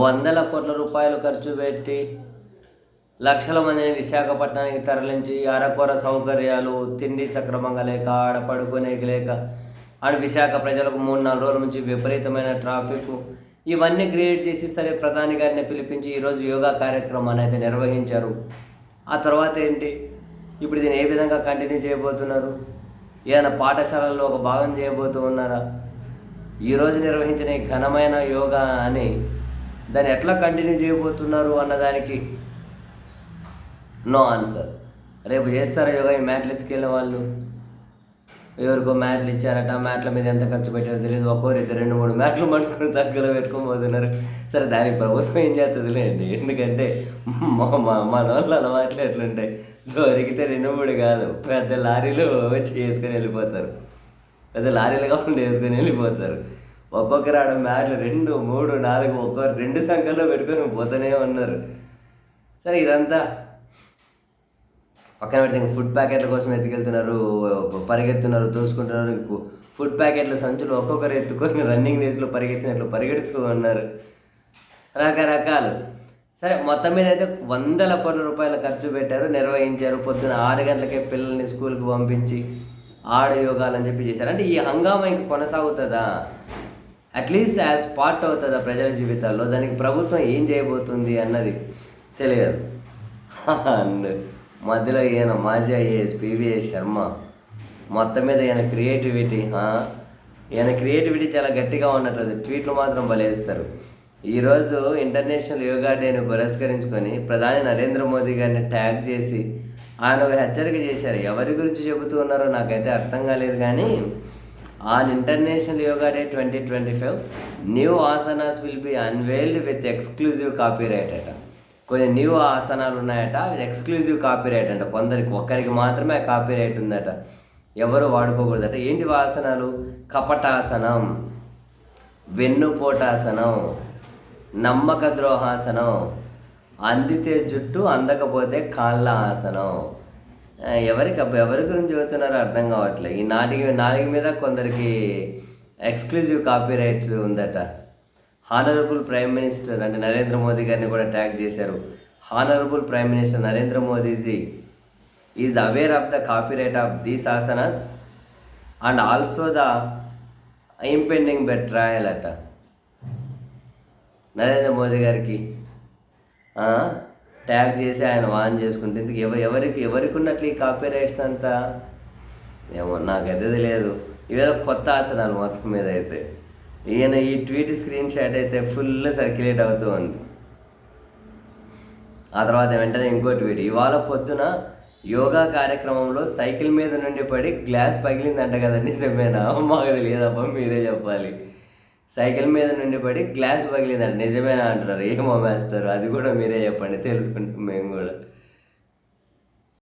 వందల కోట్ల రూపాయలు ఖర్చు పెట్టి లక్షల మందిని విశాఖపట్నానికి తరలించి అరకొర సౌకర్యాలు తిండి సక్రమంగా లేక ఆడ పడుకునేకి లేక ఆడ విశాఖ ప్రజలకు మూడు నాలుగు రోజుల నుంచి విపరీతమైన ట్రాఫిక్. ఇవన్నీ క్రియేట్ చేసి సరే ప్రధాని గారిని పిలిపించి ఈరోజు యోగా కార్యక్రమాన్ని అయితే నిర్వహించారు. ఆ తర్వాత ఏంటి? ఇప్పుడు దీన్ని ఏ విధంగా కంటిన్యూ చేయబోతున్నారు? ఏదైనా పాఠశాలల్లో ఒక భాగం చేయబోతూ ఉన్నారా? ఈరోజు నిర్వహించిన ఘనమైన యోగా అని దాన్ని ఎట్లా కంటిన్యూ చేయబోతున్నారు అన్నదానికి? నో ఆన్సర్ రేపు చేస్తారా యోగా? ఈ మ్యాట్లు ఎత్తుకెళ్ళిన వాళ్ళు? ఎవరికో మ్యాట్లు ఇచ్చారట మ్యాట్ల మీద ఎంత ఖర్చు పెట్టారో తెలియదు. ఒక్కోరు ఇద్దరు రెండు మూడు మ్యాట్లు మనుషులు దగ్గర పెట్టుకొని పోతున్నారు. సరే దానికి ప్రభుత్వం ఏం చేస్తుంది లేండి? ఎందుకంటే మా మన వాళ్ళు అలవాట్లు ఎట్లుంటాయి? దొరికితే రెండు మూడు కాదు. పెద్ద లారీలు వచ్చి వేసుకొని వెళ్ళిపోతారు. పెద్ద లారీలు కాకుండా వేసుకొని వెళ్ళిపోతారు. ఒక్కొక్కరు ఆడ మ్యాచ్లు రెండు మూడు నాలుగు ఒక్కొక్కరు రెండు సంఖ్యలో పెట్టుకొని పోతూనే ఉన్నారు. సరే ఇదంతా. పక్కన పెడితే ఇంక ఫుడ్ ప్యాకెట్ల కోసం ఎత్తుకెళ్తున్నారు పరిగెడుతున్నారు దోసుకుంటున్నారు ఫుడ్ ప్యాకెట్ల సంచులు ఒక్కొక్కరు ఎత్తుకొని రన్నింగ్ రేస్లో పరిగెత్తినట్లు పరిగెడుతూ ఉన్నారు రకరకాలు. సరే మొత్తం మీద అయితే వందల కోట్ల రూపాయల ఖర్చు పెట్టారు నిర్వహించారు. పొద్దున ఆరు గంటలకే పిల్లల్ని స్కూల్కి పంపించి ఆడ యోగాలని చెప్పి చేశారు. అంటే ఈ హంగామా ఇంకా కొనసాగుతుందా? అట్లీస్ట్ యాజ్ పార్ట్ అవుతుందా ప్రజల జీవితాల్లో దానికి ప్రభుత్వం ఏం చేయబోతుంది అన్నది తెలియదు. అండ్ మధ్యలో ఈయన మాజీ ఐఏఎస్ పివిఎస్ శర్మ మొత్తం మీద ఈయన క్రియేటివిటీ ఈయన క్రియేటివిటీ చాలా గట్టిగా ఉన్నట్లేదు ట్వీట్లు మాత్రం బలేస్తారు ఈరోజు ఇంటర్నేషనల్ యోగా డేని పురస్కరించుకొని ప్రధాని నరేంద్ర మోదీ గారిని ట్యాగ్ చేసి ఆయన ఒక హెచ్చరిక చేశారు. ఎవరి గురించి చెబుతూ ఉన్నారో నాకైతే అర్థం కాలేదు కానీ on international yoga day twenty twenty five. New asanas will be unveiled with exclusive copyright అట. కొన్ని న్యూ ఆసనాలు ఉన్నాయట అవి ఎక్స్క్లూజివ్ కాపీ రైట్ అంట. కొందరికి ఒక్కరికి మాత్రమే కాపీ రైట్ ఉందట. ఎవరు వాడుకోకూడదట? ఏంటి ఆసనాలు కపటాసనం వెన్నుపోటాసనం నమ్మక ద్రోహాసనం అందితే జుట్టు అందకపోతే కాళ్ళ ఆసనం. ఎవరికి అబ్బ- ఎవరి గురించి చెబుతున్నారో అర్థం కావట్లేదు. ఈ నాటికి నాలుగు మీద కొందరికి ఎక్స్క్లూజివ్ కాపీ రైట్స్ ఉందట. హానరబుల్ ప్రైమ్ మినిస్టర్ అంటే నరేంద్ర మోదీ గారిని కూడా ట్యాగ్ చేశారు. Honourable prime minister Narendra Modi ji is aware of the copyright of these asanas and also the impending bet trial అట. నరేంద్ర మోదీ గారికి ట్యాగ్ చేసి ఆయన వాన్ చేసుకుంటే ఇందుకు ఎవ ఎవరికి ఎవరికి ఉన్నట్లు ఈ కాపీ రైట్స్ అంతా? ఏమో నాకైతే తెలియదు ఇవేదో కొత్త ఆసనాలు మొత్తం మీద అయితే ఈయన ఈ ట్వీట్ స్క్రీన్ షాట్ అయితే ఫుల్ సర్క్యులేట్ అవుతూ ఉంది. ఆ తర్వాత వెంటనే ఇంకో ట్వీట్. ఇవాళ పొద్దున యోగా కార్యక్రమంలో సైకిల్ మీద నుండి పడి గ్లాస్ పగిలిందంట కదా నిజమేనా? మాకు తెలియదబ్బా మీరే చెప్పాలి. సైకిల్ మీద నుండి పడి గ్లాస్ పగిలిందంట. నిజమేనా అంటున్నారు. ఏమో మేస్తారు అది కూడా మీరే చెప్పండి. తెలుసుకుంటాం మేము కూడా.